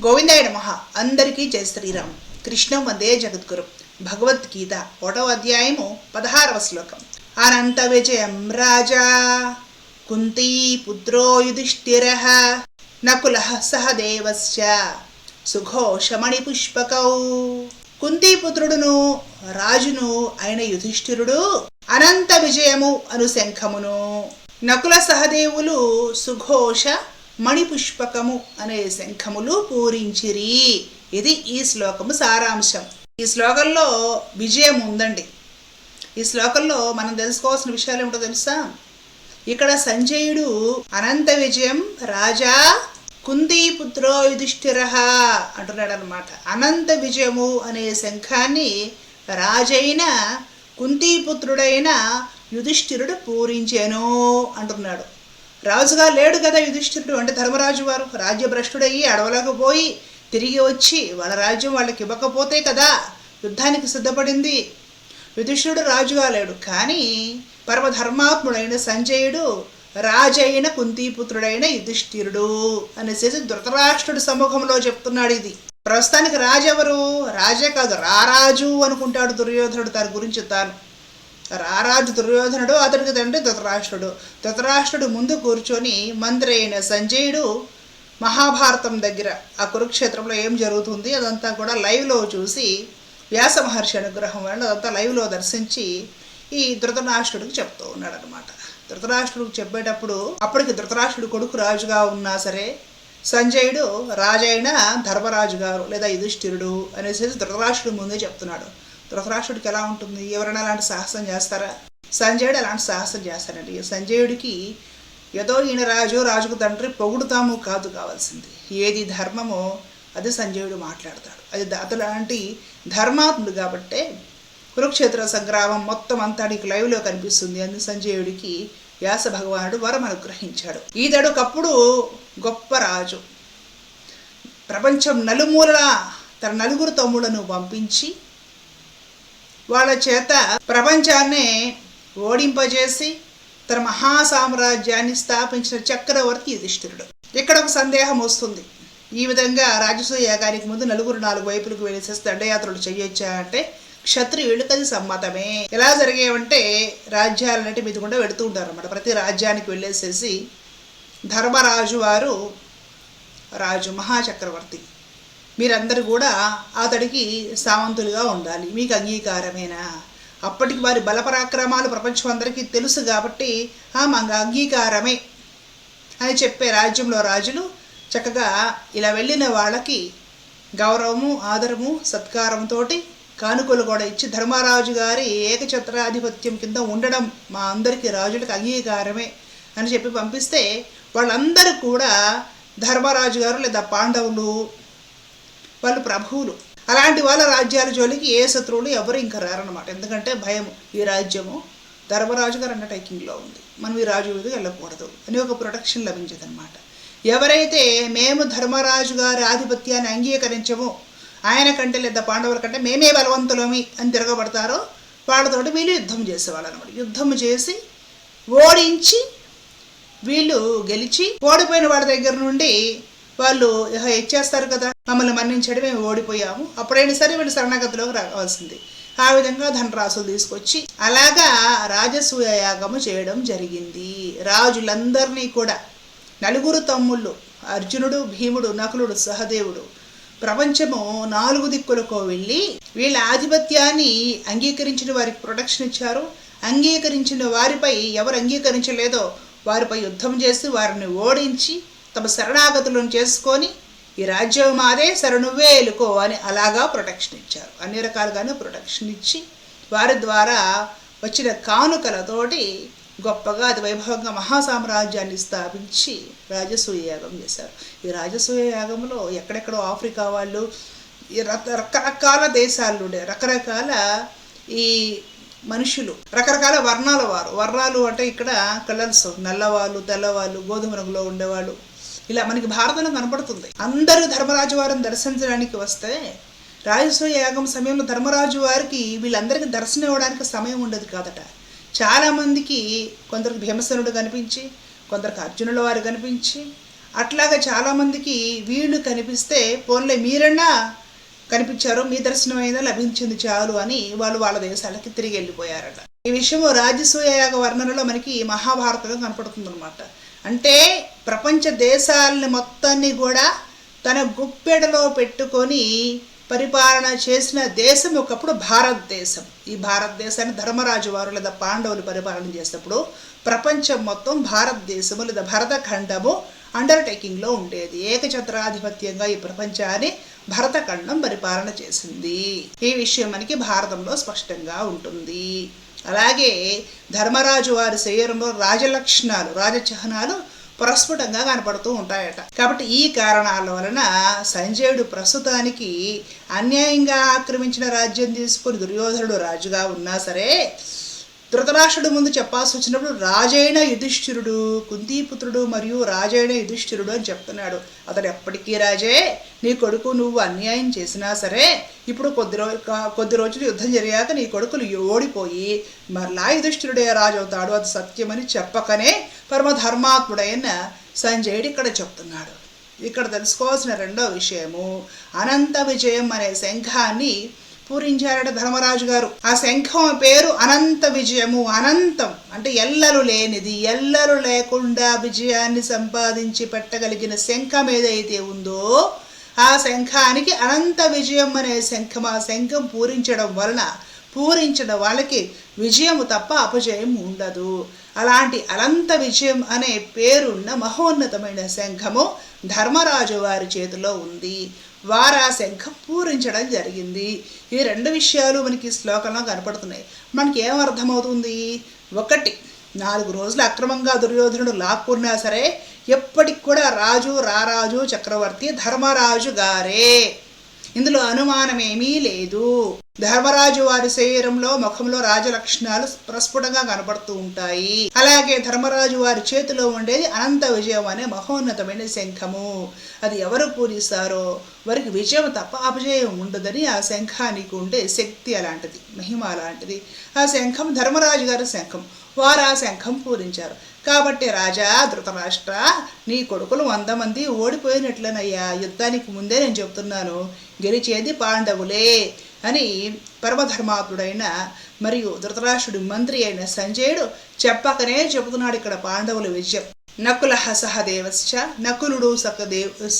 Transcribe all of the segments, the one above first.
గోవిందాయ నమః. అందరికీ జయ శ్రీరామ్. కృష్ణం వందే జగద్గురు. భగవద్గీత ఒకటవ అధ్యాయము పదహారవ శ్లోకం. అనంత విజయం రాజా. కుంతీ పుత్రో యుధిష్ఠిర. నకుల సహదేవస్య సుఘోషమణి పుష్పకౌ. కుంతీపుత్రుడును రాజును అయిన యుధిష్ఠిరుడు అనంత విజయము అను శంఖమును నకుల సహదేవులు సుఘోష మణిపుష్పకము అనే శంఖములు పూరించిరి. ఇది ఈ శ్లోకము సారాంశం. ఈ శ్లోకంలో విజయం ఉందండి. ఈ శ్లోకంలో మనం తెలుసుకోవాల్సిన విషయాలు ఏమిటో తెలుసా? ఇక్కడ సంజయుడు అనంత విజయం రాజా కుంతీపుత్రో యుధిష్ఠిర అంటున్నాడు అనమాట అనంత విజయము అనే శంఖాన్ని రాజైన కుంతీపుత్రుడైన యుధిష్ఠిరుడు పూరించాను అంటున్నాడు. రాజుగా లేడు కదా యుధిష్ఠిరుడు. అంటే ధర్మరాజు వారు రాజ్యభ్రష్టుడయ్యి అడవులకు పోయి తిరిగి వచ్చి వాళ్ళ రాజ్యం వాళ్ళకి ఇవ్వకపోతే కదా యుద్ధానికి సిద్ధపడింది. యుధిష్ఠుడు రాజుగా లేడు. కానీ పరమధర్మాత్ముడైన సంజయుడు రాజైన కుంతీపుత్రుడైన యుధిష్ఠిరుడు అనేసి ధృతరాష్ట్రుడు సముఖంలో చెప్తున్నాడు ఇది. ప్రస్తుతానికి రాజెవరు? రాజే కాదు రారాజు అనుకుంటాడు దుర్యోధనుడు. తన గురించి తాను రారాజు దుర్యోధనుడు అతడికి తండ్రి ధృతరాష్ట్రుడు. ధృతరాష్ట్రుడు ముందు కూర్చొని మంత్రి అయిన సంజయుడు మహాభారతం దగ్గర ఆ కురుక్షేత్రంలో ఏం జరుగుతుంది అదంతా కూడా లైవ్లో చూసి వ్యాస మహర్షి అనుగ్రహం వల్ల అదంతా లైవ్లో దర్శించి ఈ ధృతరాష్ట్రుడికి చెప్తూ ఉన్నాడు అనమాట ధృతరాష్ట్రుడికి చెప్పేటప్పుడు అప్పటికి ధృతరాష్ట్రుడు కొడుకు రాజుగా ఉన్నా సరే సంజయుడు రాజైన ధర్మరాజు గారు లేదా యుధిష్ఠిరుడు అనేసి ధృతరాష్ట్రుడు ముందే చెప్తున్నాడు. ధృతరాష్ట్రుడికి ఎలా ఉంటుంది? ఎవరైనా అలాంటి సాహసం చేస్తారా? సంజయుడు అలాంటి సాహసం చేస్తారండి సంజయుడికి ఏదో ఈయన రాజు రాజుకు తండ్రి పొగుడుతాము కాదు కావాల్సింది. ఏది ధర్మమో అది సంజయుడు మాట్లాడతాడు. అది అతలాంటి లాంటి ధర్మాత్ముడు కాబట్టే కురుక్షేత్ర సంగ్రామం మొత్తం అంతానికి లైవ్లో కనిపిస్తుంది అని సంజయుడికి వ్యాస భగవానుడు వరం అనుగ్రహించాడు. ఈతడుకప్పుడు గొప్ప రాజు. ప్రపంచం నలుమూలలా తన నలుగురు తమ్ములను పంపించి వాళ్ళ చేత ప్రపంచాన్నే ఓడింపజేసి తన మహాసామ్రాజ్యాన్ని స్థాపించిన చక్రవర్తి యుధిష్ఠిరుడు. ఇక్కడ ఒక సందేహం వస్తుంది. ఈ విధంగా రాజసూయ యాగానికి ముందు నలుగురు నాలుగు వైపులకు వెళ్ళేసేసి దండయాత్రలు చేయొచ్చా అంటే క్షత్రియులకు అది సమ్మతమే. ఎలా జరిగేవంటే రాజ్యాలన్నిటి మీద కూడా వెళుతూ ఉంటారు అన్నమాట ప్రతి రాజ్యానికి వెళ్ళేసేసి ధర్మరాజు వారు రాజు మహాచక్రవర్తి. మీరందరూ కూడా అతడికి సామంతులుగా ఉండాలి. మీకు అంగీకారమేనా? అప్పటికి వారి బలపరాక్రమాలు ప్రపంచం అందరికీ తెలుసు కాబట్టి ఆ మాకు అంగీకారమే అని చెప్పే రాజ్యంలో రాజులు చక్కగా ఇలా వెళ్ళిన వాళ్ళకి గౌరవము ఆదరము సత్కారంతో కానుకలు కూడా ఇచ్చి ధర్మరాజు గారి ఏకఛత్రాధిపత్యం కింద ఉండడం మా అందరికీ రాజులకు అంగీకారమే అని చెప్పి పంపిస్తే వాళ్ళందరూ కూడా ధర్మరాజు గారు లేదా పాండవులు వాళ్ళు ప్రభువులు. అలాంటి వాళ్ళ రాజ్యాల జోలికి ఏ శత్రువులు ఎవరు ఇంకా రారనమాట ఎందుకంటే భయం ఈ రాజ్యము ధర్మరాజు గారు అండర్టేకింగ్లో ఉంది. మనం ఈ రాజు మీద వెళ్ళకూడదు అని ఒక ప్రొటెక్షన్ లభించదనమాట ఎవరైతే మేము ధర్మరాజు గారి ఆధిపత్యాన్ని అంగీకరించము ఆయన కంటే లేదా పాండవుల కంటే మేమే బలవంతులమి అని తిరగబడతారో వాళ్ళతోటి వీళ్ళు యుద్ధం చేసేవాళ్ళు అనమాట యుద్ధం చేసి ఓడించి వీళ్ళు గెలిచి ఓడిపోయిన వాళ్ళ దగ్గర నుండి వాళ్ళు ఇచ్చేస్తారు కదా? మమ్మల్ని మన్నించడం మేము ఓడిపోయాము. అప్పుడైనా సరే వీళ్ళు శరణాగతిలోకి రావాల్సింది. ఆ విధంగా ధనరాశులు తీసుకొచ్చి అలాగా రాజసూయ యాగము చేయడం జరిగింది. రాజులందరినీ కూడా నలుగురు తమ్ముళ్ళు అర్జునుడు భీముడు నకులుడు సహదేవుడు ప్రపంచము నాలుగు దిక్కులకు వెళ్ళి వీళ్ళ ఆధిపత్యాన్ని అంగీకరించిన వారికి ప్రొటెక్షన్ ఇచ్చారు. అంగీకరించిన వారిపై ఎవరు అంగీకరించలేదో వారిపై యుద్ధం చేసి వారిని ఓడించి తమ శరణాగతులను చేసుకొని ఈ రాజ్యం మాదే శరణువే ఎలుకో అని అలాగా ప్రొటెక్షన్ ఇచ్చారు. అన్ని రకాలుగాను ప్రొటెక్షన్ ఇచ్చి వారి ద్వారా వచ్చిన కానుకలతోటి గొప్పగా అది వైభవంగా మహాసామ్రాజ్యాన్ని స్థాపించి రాజసూయ యాగం చేశారు. ఈ రాజసూయ యాగంలో ఎక్కడెక్కడో ఆఫ్రికా వాళ్ళు ఈ రకరకాల దేశాలు ఉండే రకరకాల ఈ మనుషులు రకరకాల వర్ణాల వారు. వర్ణాలు అంటే ఇక్కడ కలర్స్ నల్లవాళ్ళు తెల్లవాళ్ళు గోధుమ రంగులో ఉండేవాళ్ళు. ఇలా మనకి భారతంలో కనపడుతుంది. అందరూ ధర్మరాజు వారిని దర్శించడానికి వస్తే రాజస్వ యాగం సమయంలో ధర్మరాజు వారికి వీళ్ళందరికీ దర్శనం ఇవ్వడానికి సమయం ఉండదు కాదట. చాలామందికి కొందరికి భీమసేనుడు కనిపించి కొందరికి అర్జునుల వారు కనిపించి అట్లాగా చాలామందికి వీళ్ళు కనిపిస్తే పోన్లే మీరన్నా కనిపించారు మీ దర్శనం అయినా లభించింది చాలు అని వాళ్ళు వాళ్ళ దేశాలకి తిరిగి వెళ్ళిపోయారట. ఈ విషయము రాజసూయ యాగ వర్ణనలో మనకి మహాభారతంలో కనపడుతుంది అనమాట అంటే ప్రపంచ దేశాలని మొత్తాన్ని కూడా తన గుప్పెడలో పెట్టుకొని పరిపాలన చేసిన దేశం ఒకప్పుడు భారతదేశం. ఈ భారతదేశాన్ని ధర్మరాజు వారు లేదా పాండవులు పరిపాలన చేసినప్పుడు ప్రపంచం మొత్తం భారతదేశము లేదా భరతఖండము అండర్టేకింగ్లో ఉండేది. ఏకఛత్రాధిపత్యంగా ఈ ప్రపంచాన్ని భరతఖండం పరిపాలన చేసింది. ఈ విషయం మనకి భారతంలో స్పష్టంగా ఉంటుంది. అలాగే ధర్మరాజు వారి శరీరంలో రాజలక్షణాలు రాజచిహ్నాలు ప్రస్ఫుటంగా కనపడుతూ ఉంటాయట. కాబట్టి ఈ కారణాల వలన సంజయుడు ప్రస్తుతానికి అన్యాయంగా ఆక్రమించిన రాజ్యం తీసుకుని దుర్యోధనుడు రాజుగా ఉన్నా సరే ధృతరాష్ట్రుడు ముందు చెప్పాల్సి వచ్చినప్పుడు రాజైన యుధిష్ఠిరుడు కుంతీపుత్రుడు మరియు రాజైన యుధిష్ఠిరుడు అని చెప్తున్నాడు. అతడు ఎప్పటికీ రాజే నీ కొడుకు నువ్వు అన్యాయం చేసినా సరే ఇప్పుడు కొద్ది రోజు కొద్ది రోజులు యుద్ధం జరిగాక నీ కొడుకులు ఓడిపోయి మరలా యుధిష్ఠిరుడే రాజు అవుతాడు అది సత్యమని చెప్పకనే పరమధర్మాత్ముడైన సంజయుడు ఇక్కడ చెప్తున్నాడు. ఇక్కడ తెలుసుకోవాల్సిన రెండో విషయము అనంత విజయం అనే శంఖాన్ని పూరించారట ధర్మరాజు గారు. ఆ శంఖం పేరు అనంత విజయము అనంతం. అంటే ఎల్లలు లేనిది ఎల్లలు లేకుండా విజయాన్ని సంపాదించి పెట్టగలిగిన శంఖం ఏదైతే ఉందో ఆ శంఖానికి అనంత విజయం అనే శంఖం ఆ శంఖం పూరించడం వలన పూరించిన వాళ్ళకి విజయము తప్ప అపజయం ఉండదు. అలాంటి అనంత విజయం అనే పేరున్న మహోన్నతమైన శంఖము ధర్మరాజు వారి చేతిలో ఉంది. వారు ఆ శంఖం పూరించడం జరిగింది. ఈ రెండు విషయాలు మనకి శ్లోకంలో కనపడుతున్నాయి. మనకి ఏం అర్థమవుతుంది? ఒకటి నాలుగు రోజులు అక్రమంగా దుర్యోధనుడు లాక్కున్నా సరే ఎప్పటికి కూడా రాజు రారాజు చక్రవర్తి ధర్మరాజు గారే. ఇందులో అనుమానమేమీ లేదు. ధర్మరాజు వారి శరీరంలో ముఖంలో రాజలక్షణాలు ప్రస్ఫుటంగా కనబడుతూ ఉంటాయి. అలాగే ధర్మరాజు వారి చేతిలో ఉండేది అనంత విజయం అనే మహోన్నతమైన శంఖము. అది ఎవరు పూరిస్తారో వారికి విజయం తప్ప అపజయం ఉండదని ఆ శంఖానికి ఉండే శక్తి అలాంటిది మహిమ అలాంటిది. ఆ శంఖం ధర్మరాజు గారి శంఖం. వారు ఆ శంఖం పూరించారు కాబట్టి రాజా ధృతరాష్ట్ర నీ కొడుకులు వంద మంది ఓడిపోయినట్లనయ్యా. యుద్ధానికి ముందే నేను చెప్తున్నాను గెలిచేది పాండవులే. అని పరమధర్మాత్ముడైన మరియు ధృతరాష్ట్రుడి మంత్రి అయిన సంజయుడు చెప్పకనే చెబుతున్నాడు ఇక్కడ పాండవుల విజయం. నకుల సహదేవశ్చ నకులుడు సహదేవ్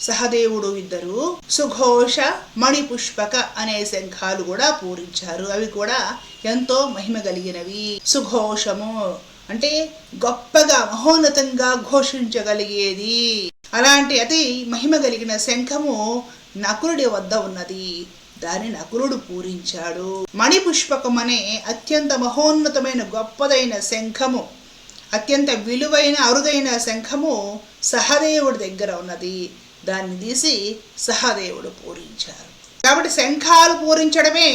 సహదేవుడు ఇద్దరు సుఘోష మణిపుష్పక అనే శంఖాలు కూడా పూరించారు. అవి కూడా ఎంతో మహిమ కలిగినవి. సుఘోషము అంటే గొప్పగా మహోన్నతంగా ఘోషించగలిగేది. అలాంటి అతి మహిమ కలిగిన శంఖము నకులుడి వద్ద ఉన్నది. దాని నకులుడు పూరించాడు. మణిపుష్పకం అనే అత్యంత మహోన్నతమైన గొప్పదైన శంఖము. అత్యంత విలువైన అరుదైన శంఖము సహదేవుడి దగ్గర ఉన్నది. దాన్ని తీసి సహదేవుడు పూరించారు కాబట్టి శంఖాలు పూరించడమే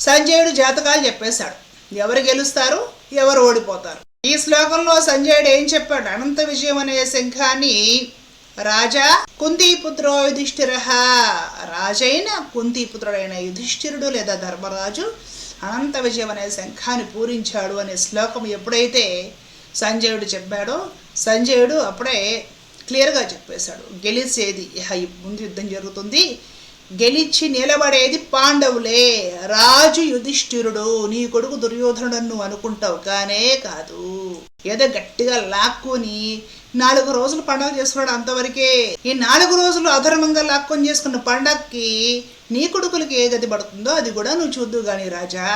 సంజయుడు జాతకాలు చెప్పేశాడు. ఎవరు గెలుస్తారు? ఎవరు ఓడిపోతారు? ఈ శ్లోకంలో సంజయుడు ఏం చెప్పాడు? అనంత విజయం అనే శంఖాన్ని రాజా కుంతిపుత్రో యుధిష్ఠిర. రాజైన కుంతిపుత్రుడైన యుధిష్ఠిరుడు లేదా ధర్మరాజు అనంత విజయం అనే శంఖాన్ని పూరించాడు అనే శ్లోకం ఎప్పుడైతే సంజయుడు చెప్పాడో సంజయుడు అప్పుడే క్లియర్గా చెప్పేశాడు. గెలిచేది ముందు యుద్ధం జరుగుతుంది. గెలిచి నిలబడేది పాండవులే. రాజు యుధిష్ఠిరుడు నీ కొడుకు దుర్యోధనుడు నువ్వు అనుకుంటావు కానే కాదు. ఏదో గట్టిగా లాక్కొని నాలుగు రోజులు పండగ చేసుకున్నాడు అంతవరకే. ఈ నాలుగు రోజులు అధర్మంగా లాక్కొని చేసుకున్న పండక్కి నీ కొడుకులకి ఏ గది పడుతుందో అది కూడా నువ్వు చూద్దు గాని రాజా.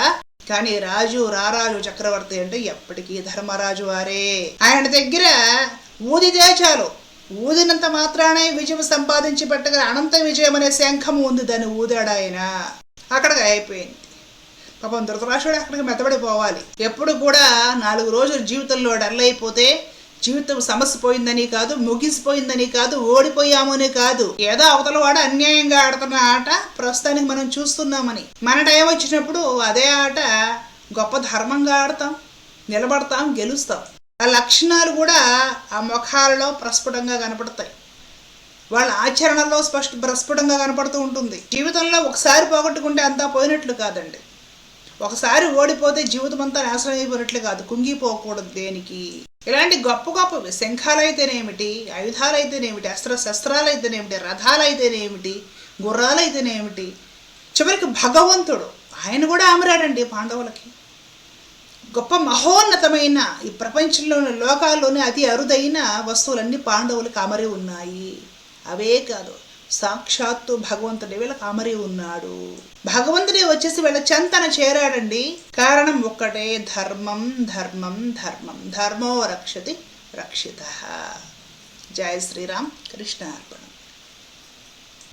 కానీ రాజు రారాజు చక్రవర్తి అంటే ఎప్పటికీ ధర్మరాజు వారే. ఆయన దగ్గర ఊది చాలు ఊదినంత మాత్రానే విజయం సంపాదించి పెట్టగల అనంత విజయం అనే శంఖం ఉంది దాన్ని ఊదాడు ఆయన అక్కడికి అయిపోయింది. పాపం ధృతరాష్ట్రుడు అక్కడికి మెత్తబడిపోవాలి. ఎప్పుడు కూడా నాలుగు రోజులు జీవితంలో డల్లైపోతే అయిపోతే జీవితం సమస్య పోయిందని కాదు ముగిసిపోయిందని కాదు ఓడిపోయామని కాదు. ఏదో అవతల వాడు అన్యాయంగా ఆడుతున్న ఆట ప్రస్తుతానికి మనం చూస్తున్నామని. మన టైం వచ్చినప్పుడు అదే ఆట గొప్ప ధర్మంగా ఆడతాం నిలబడతాం గెలుస్తాం. ఆ లక్షణాలు కూడా ఆ ముఖాలలో ప్రస్ఫుటంగా కనపడతాయి. వాళ్ళ ఆచరణలో స్పష్ట ప్రస్ఫుటంగా కనపడుతూ ఉంటుంది. జీవితంలో ఒకసారి పోగొట్టుకుంటే అంతా పోయినట్లు కాదండి. ఒకసారి ఓడిపోతే జీవితం అంతా నాశనం అయిపోయినట్లు కాదు. కుంగిపోకూడదు దేనికి? ఇలాంటి గొప్ప గొప్పవి శంఖాలు అయితేనేమిటి ఆయుధాలు అయితేనేమిటి అస్త్ర శస్త్రాలు అయితేనేమిటి రథాలు అయితేనేమిటి గుర్రాలు అయితేనేమిటి చివరికి భగవంతుడు ఆయన కూడా అమరాడండి పాండవులకి. గొప్ప మహోన్నతమైన ఈ ప్రపంచంలోని లోకాల్లోని అతి అరుదైన వస్తువులన్నీ పాండవులకు అమరి ఉన్నాయి. అవే కాదు సాక్షాత్తు భగవంతుడి వీళ్ళకి అమరి ఉన్నాడు. భగవంతుడే వచ్చేసి వీళ్ళ చెంతన చేరాడండి. కారణం ఒక్కటే ధర్మం ధర్మం ధర్మం. ధర్మో రక్షతి రక్షిత. జయ శ్రీరామ్ కృష్ణ అర్పణ.